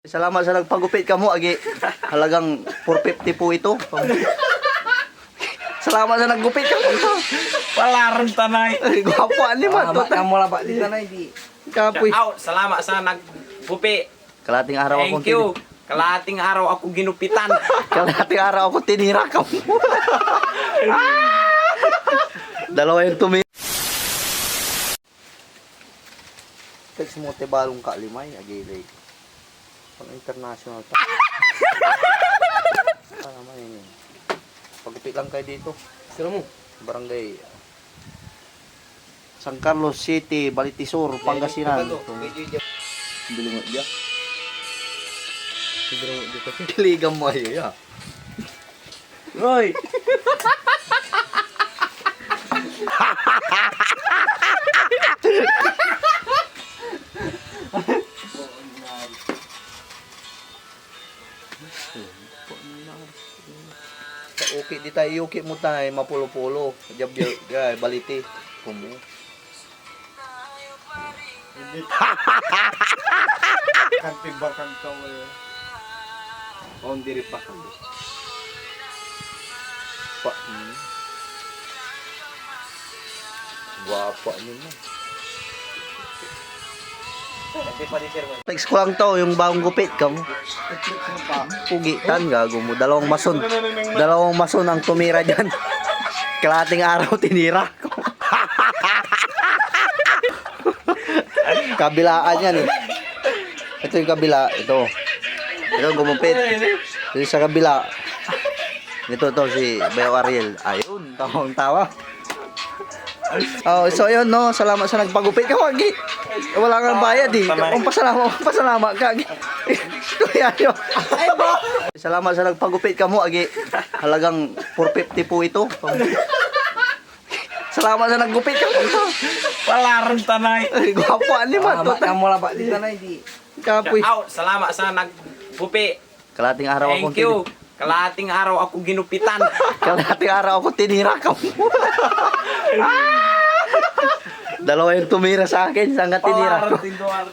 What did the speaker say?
Salamat sa nagpagupit ka mo, agi. Halagang 450 po ito. Salamat sa naggupit ka mo. Palaran tanay. Ay, Gwapo, ani man. Tama ka mo ba dito na hindi. Kapoy. Out, salamat sa nagpupi. Kalating araw akong Thank you. Kalating araw ako ginupitan. Kalating araw ako tinira ka mo. Dalawa yung tumi. Text mo te balong ka limay, agilay. Pang international. Para naman yun. Pagupit lang kayo dito. Sino mo? Barangay San Carlos City, Balitisur, Pangasinan. Bili mo dia. Kiligan mo ayo ya. Roy. Okay, di tayo yuki mo tayo, mapulo-pulo. Jab ya, baliti. Kumu. Kantibakang ka mo yun. On diri pa ka. Pa. Hmm. Guwapa mo Text ko lang to, yung bagong gupit ka mo. Pugitan, gago mo. Dalawang mason. Dalawang mason ang tumira dyan. Kalating araw tinira ko. Kabilaan yan eh. Ito yung kabila. Ito. Ito yung gumupit. Ito sa kabila. Ito to si Bayo Ariel. Ayun, tawang tawa. Oh, so yun no, salamat sa nagpagupit ka wagi. Wala kang bayad eh. Kung pasalamat, pasalamat ka. agi. Kuya yo. Ay bo. Salamat sa nagpagupit ka mo agi. Halagang 450 po ito. Salamat sa naggupit ka mo. Palaran tanay. Ay, gwapo ani man. Tama ka mo ba dito na hindi. Kapoy. Out, salamat sa nagpupi. Kalating araw akong Thank you. Kalating araw ako ginupitan. Kalating araw ako tinira ka mo. Dalawa yung tumira sa akin, saan ka tinira ko? Palaran tinduar.